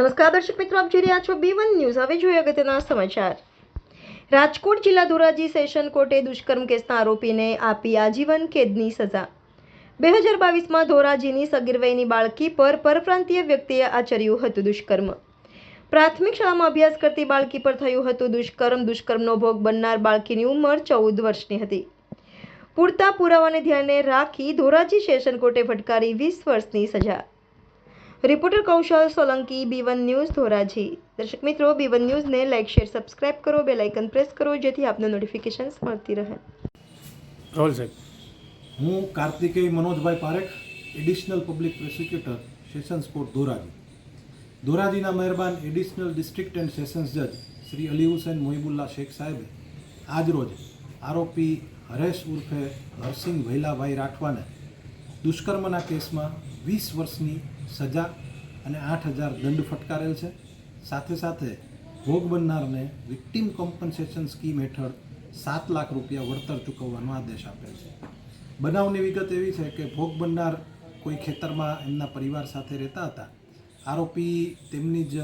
નમસ્કાર, દર્શક મિત્રો, આપ જોઈ રહ્યા છો બી વન ન્યૂઝ હવે જોઈએ અગત્યના સમાચાર. રાજકોટ જિલ્લા ધોરાજી સેશન કોર્ટે દુષ્કર્મ કેસના આરોપીને આપી આજીવન કેદની સજા. બે હજાર બાવીસમાં ધોરાજીની સગીરવયની બાળકી પર પરપ્રાંતીય વ્યક્તિએ આચર્યું હતું દુષ્કર્મ. પ્રાથમિક શાળામાં અભ્યાસ કરતી બાળકી પર થયું હતું દુષ્કર્મ. દુષ્કર્મનો ભોગ બનનાર બાળકીની ઉંમર ચૌદ વર્ષની હતી. પૂરતા પુરાવાને ધ્યાને રાખી ધોરાજી સેશન કોર્ટે ફટકારી વીસ વર્ષની સજા. Reporter Kaushal Solanki B one news Dhoraji. દર્શક મિત્રો બી વન ન્યૂઝને લાઇક શેર સબસ્ક્રાઇબ કરો. બે લાઇકન પ્રેસ કરો જેથી આપને નોટિફિકેશન્સ મળતી રહે. રોલ સાહેબ. હું Kartikeya Manojbhai Parekh additional public prosecutor sessions court Dhoraji. ધોરાજીના મહેરબાન એડિશનલ ડિસ્ટ્રિક્ટ એન્ડ સેશન્સ જજ શ્રી અલી હુસૈન મોહિબુલ્લા શેખ સાહેબે આજરોજ આરોપી હરેશ ઉર્ફે હરસિંહ ભૈલાભાઈ રાઠવાને દુષ્કર્મના કેસમાં વીસ વર્ષની સજા અને આઠ હજાર દંડ ફટકારેલ છે. સાથે સાથે ભોગ બનનારને વિક્ટિમ કોમ્પન્સેશન સ્કીમ હેઠળ સાત લાખ રૂપિયા વળતર ચૂકવવાનો આદેશ આપેલ છે. બનાવની વિગત એવી છે કે ભોગ બનનાર કોઈ ખેતરમાં એમના પરિવાર સાથે રહેતા હતા. આરોપી તેમની જ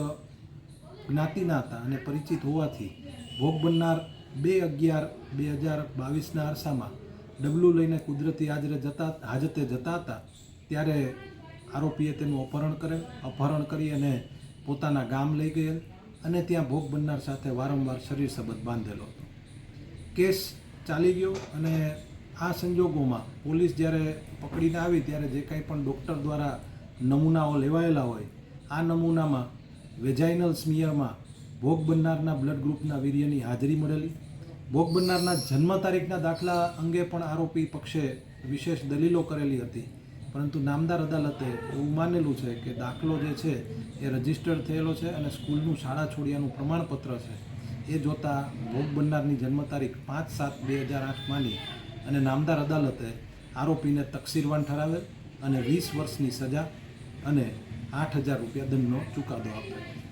જ્ઞાતિના હતા અને પરિચિત હોવાથી ભોગ બનનાર બે અગિયાર બે હજાર બાવીસના અરસામાં ડબલું લઈને કુદરતી હાજરે જતા હાજતે જતા હતા, ત્યારે આરોપીએ તેનું અપહરણ કરેલ અપહરણ કરી અને પોતાના ગામ લઈ ગયેલ અને ત્યાં ભોગ બનનાર સાથે વારંવાર શરીર સંબંધ બાંધેલો હતો. કેસ ચાલી ગયો અને આ સંજોગોમાં પોલીસ જ્યારે પકડીને આવી, ત્યારે જે કાંઈ પણ ડૉક્ટર દ્વારા નમૂનાઓ લેવાયેલા હોય, આ નમૂનામાં વેજાઇનલ સ્મિયરમાં ભોગ બનનારના બ્લડ ગ્રુપના વીર્યની હાજરી મળેલી. ભોગ બનનારના જન્મ તારીખના દાખલા અંગે પણ આરોપી પક્ષે વિશેષ દલીલો કરેલી હતી. પરંતુ નામદાર અદાલતે એવું માનેલું છે કે દાખલો જે છે એ રજિસ્ટર થયેલો છે અને સ્કૂલનું શાળા છોડ્યાનું પ્રમાણપત્ર છે. એ જોતાં ભોગ બનનારની જન્મ તારીખ પાંચ સાત બે હજાર આઠ માની અને નામદાર અદાલતે આરોપીને તકસીરવાન ઠરાવેલ અને વીસ વર્ષની સજા અને આઠ હજાર રૂપિયા દંડનો ચુકાદો આપ્યો.